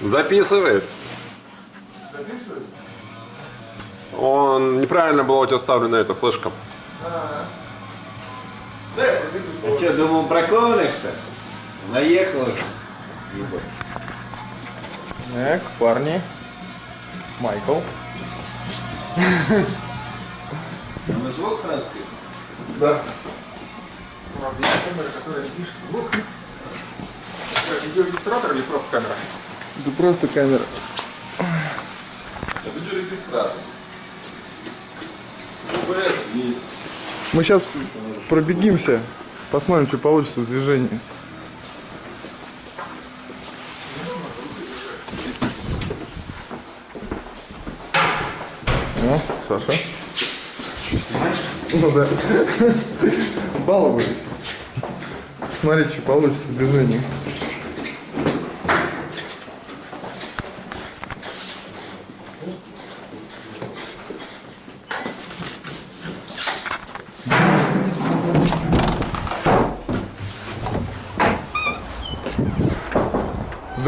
Записывает. Записывает? Он неправильно была у тебя вставлена эта флешка. Да, я пробегу. А что, думал, проколы, что ли? Наехал уже. Так, парни. Майкл. На звук сразу пишет? Да. Правда, есть камера, которая пишет звук. Видеорегистратор или просто камера? Это просто камера. Видеорегистратор. УБС есть. Мы сейчас пробегимся, посмотрим, что получится в движении. О, Саша. Ну да. Баловались. Смотрите, что получится в движении.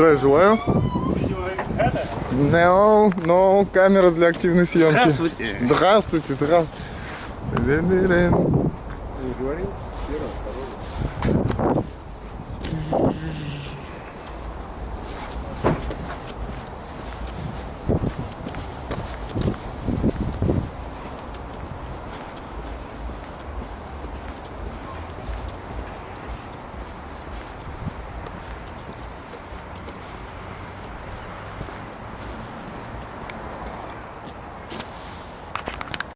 Здравия желаю. No, no, камера для активной съемки. Здравствуйте. Здравствуйте, здравствуйте.